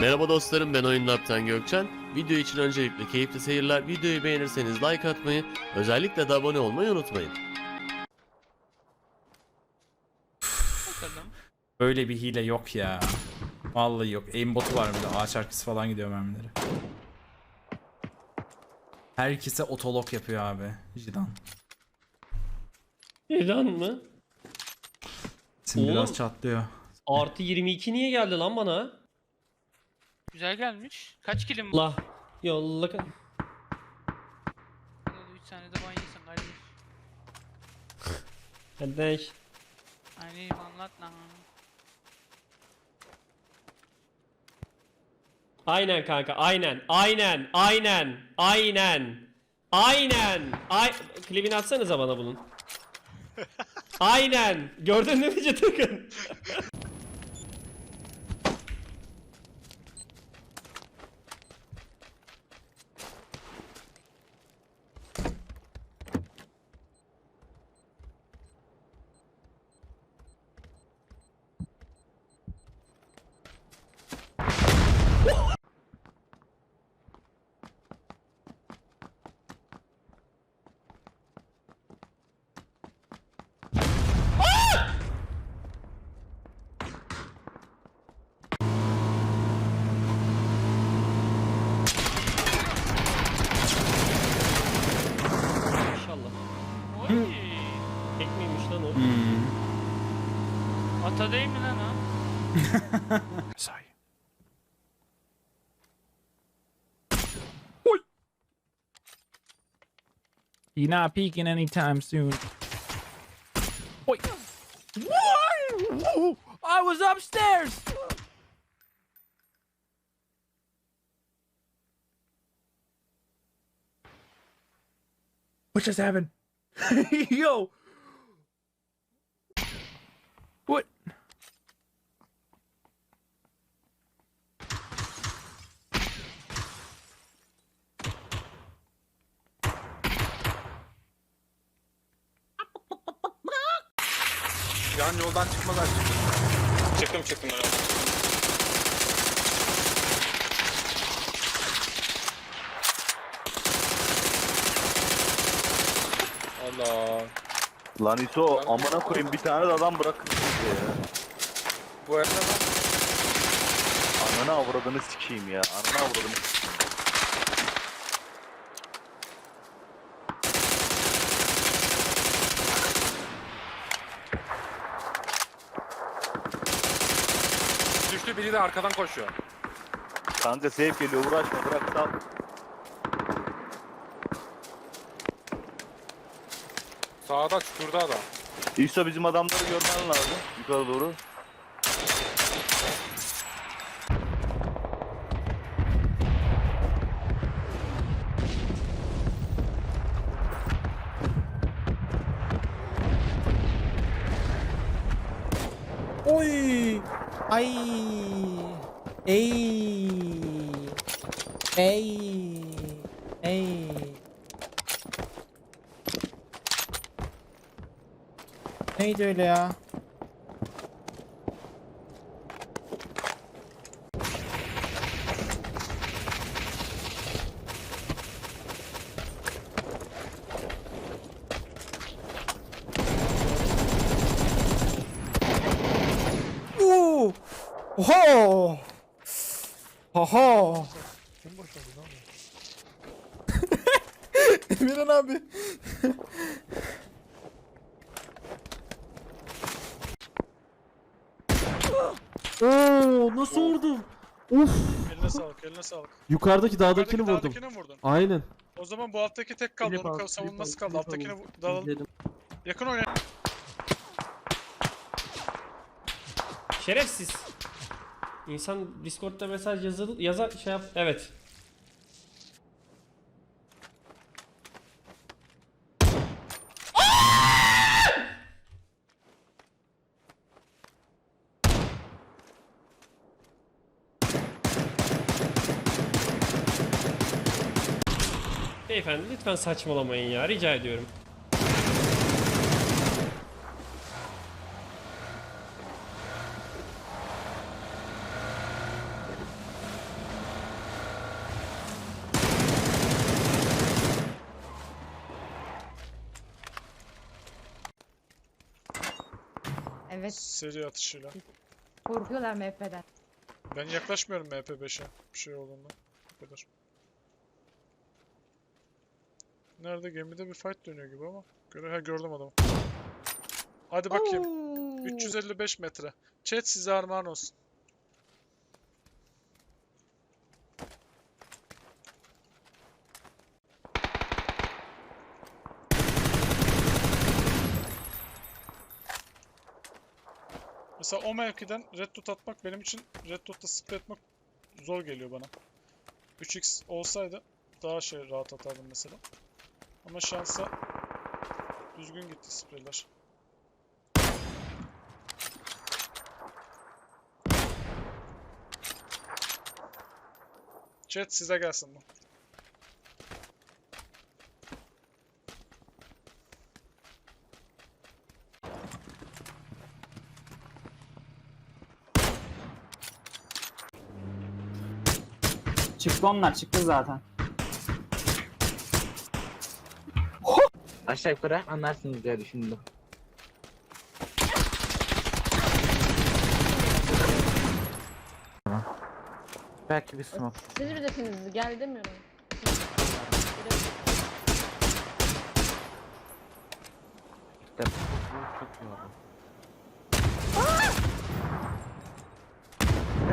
Merhaba dostlarım ben Oyun Lab'tan Gökçen. Video için öncelikle keyifli seyirler. Videoyu beğenirseniz like atmayı, özellikle de abone olmayı unutmayın. Böyle bir hile yok ya. Vallahi yok. Aimbotu var bir de. Ağaç arkası falan gidiyor mermileri. Herkese otolog yapıyor abi. Jidan. İlan mı? Sim Oğlum. biraz çatlıyor. Artı 22 niye geldi lan bana? Güzel gelmiş. Kaç kilim var? La. Yolla. 3 tane de ban yesin kardeş. Kardeş. Hani anlat lan. Aynen kanka aynen. Aynen. Aynen. Aynen. Aynen. Ay klibini atsanıza bana bunun. Aynen. Gördün değil mi Cetakın? İnşallah. Oy. Tek miymiş lan o? Hmm. Ata değil mi lan o? He not peeking anytime soon. Wait. What? I was upstairs. What just happened? Yo. What? Yan yoldan çıkmaz artık. Çıktım çıktım ben. Allah. Lan İso amına koyayım bir tane de adam bırakın bize ya. Bu arada ben Ananı avradını sikeyim ya. Ananı avradını sikeyim. Biri de arkadan koşuyor. Kanka safe geliyor uğraşma bırak sal. Sağda çukurda adam. İso bizim adamları görmen lazım. Yukarı doğru. Oy! Ay! Ey! Ey! Ey! Neydi öyle ya? Oo! Oho! Oho! Emirhan abi. Oo nasıl vurdum? Uf. Eline sağlık, eline sağlık. Yukarıdaki dağdakini Yukarıdaki vurdum. Dağdakini mi vurdun? Aynen. O zaman bu alttaki tek kaldı. Klip Onun al, kaldı. klip Alttakini al. vu- dalalım. İzledim. Yakın oyna. Şerefsiz. İnsan Discord'da mesaj yazıl yazar şey yap. Evet. Beyefendi lütfen saçmalamayın ya rica ediyorum. Evet Seri atışıyla. korkuyorlar MF'den. Ben yaklaşmıyorum MP5'e. Bir şey olduğunda. Bu kadar. Nerede? Gemide bir fight dönüyor gibi ama. Göre ha gördüm adamı. Hadi bakayım. 355 metre. Chat size armağan olsun. Mesela o mevkiden red dot atmak benim için red dot'ta spray atmak zor geliyor bana. 3x olsaydı daha şey rahat atardım mesela. Ama şansa düzgün gitti spreyler. Chat size gelsin bu. Çıktı onlar çıktı zaten. Aşağı yukarı anlarsınız diye düşündüm. Belki bir smoke. Siz bilirsiniz gel demiyorum.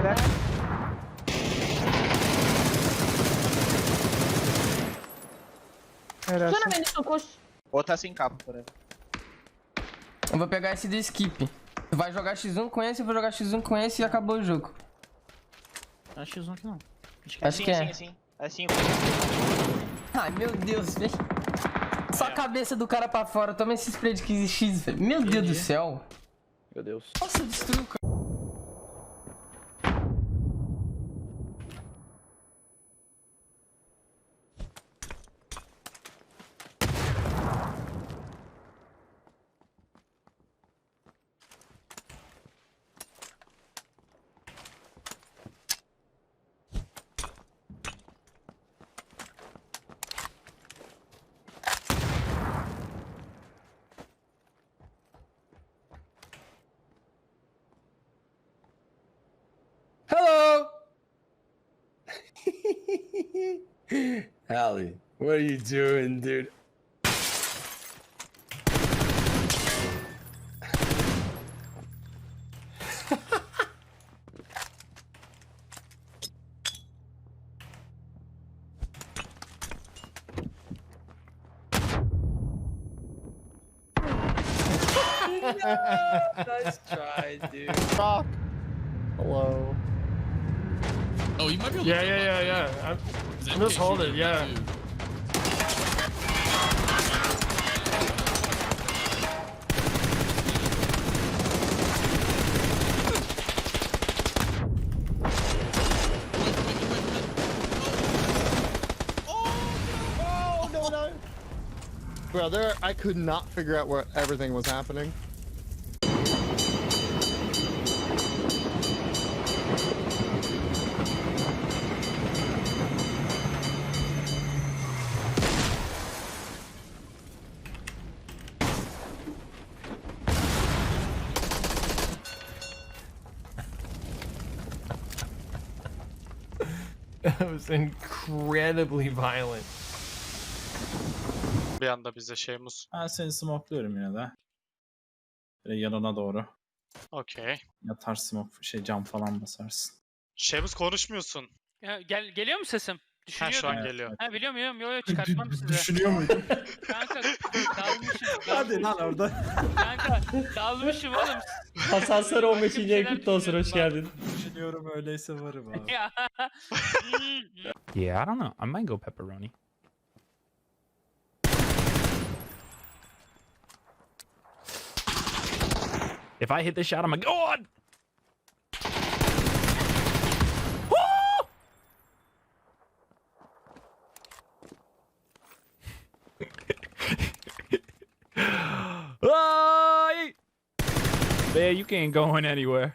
Çok iyi oldu. Sana beni su koş. Outra sem capa, por aí. Eu vou pegar esse do skip. Tu vai jogar X1 com esse, eu vou jogar X1 com esse e acabou o jogo. Acho que aqui não. Acho que é. Assim, assim. Ai meu Deus, velho. Só a cabeça do cara pra fora. Toma esse spray de 15x, velho. Meu Deus do céu. Meu Deus. Nossa, destruiu o cara. Hallie, what are you doing, dude? nice try, dude. Rock. Hello. Oh, you might be able Yeah, yeah, yeah, yeah. I'm, I'm just hold it, yeah. Oh no no! Brother, I could not figure out where everything was happening. That was incredibly violent. Bir anda bize şey mus. Ben seni smokluyorum yine de. Böyle yanına doğru. Okey. Yatar smoke şey cam falan basarsın. Şeymus konuşmuyorsun. Ya, gel geliyor mu sesim? Ha Düşünüyordum. şu an Evet, geliyor. Ha biliyorum biliyorum. Yo yo çıkartmam size. Düşünüyor muydun? Kanka dalmışım. Hadi lan orada. Kanka dalmışım oğlum. Hasansları Başka bir 15. şeyler ayın kutlu olsun hoş düşünüyorum geldin. Düşünüyorum öyleyse varım abi. Ya. Yeah, I don't know. I might go pepperoni. If I hit this shot, I'm like, God! Man, you can't go in anywhere.